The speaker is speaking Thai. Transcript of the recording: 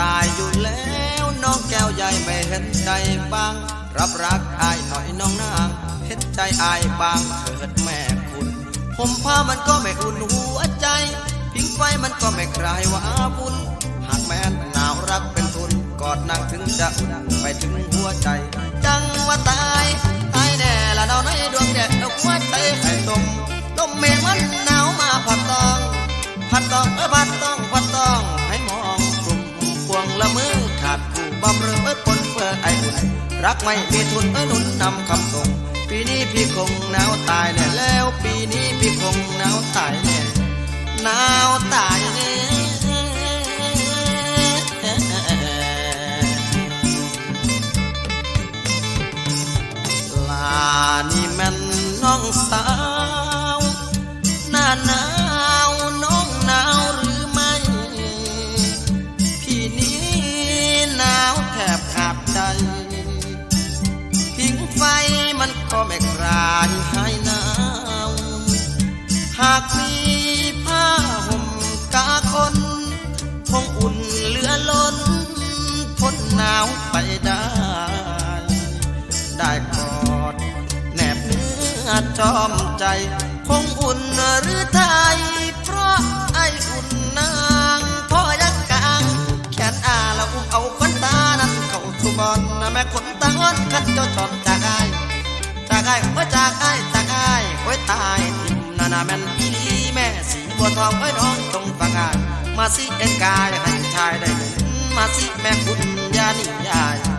ตายอยู่แล้วน้องแก้วใหญ่ไม่เป็นใจบ้าง รับรักอายหน่อยน้องนางเห็นใจอายบางเถิดแม่คุณ ผมผ้ามันก็ไม่อุ่นหัวใจ พิงไฟมันก็ไม่คลายว่าบุญหากแม้นหนาวรักเป็นทุนกอดนางถึงจะอุ่นไปถึงหัวใจ จังว่าตายตายแน่ละดาในดวงแดดเอาหัวใจให้ตมลมเมฆมันหนาวมาพัดตองพัดตองเออพัด ดผู้บำเรอคนเปิดไออุ่นรักไม่มีทุนเออหนุนนำคำส่ง ปีนี้พี่คงหนาวตายแน่แล้ว ปีนี้พี่คงหนาวตายแน่หนาวตายแน่ลานี่แม่นน้องสาว อุ่นเหลือล้นพ้นหนาวไปได้ ได้กอดแนบเนื้อจอมใจ คงอุ่นหรือไทย เพราะไออุ่นนางพ่อยักกลาง แขนอาละอุ้มเอาขนตานั้นเข้าสู่บอนแม่ขนตาอ่อนคันเจ้าชอบจากไอายจากไอายว่าจากไอายจากไอายโอ้ตายทิมนานาแม่นอีลีแม่สีบัวทองไว้น้องจงฟังอาย มาสิเอ็นกายให้ชายได้มาสิแม่คุณยานิยายาย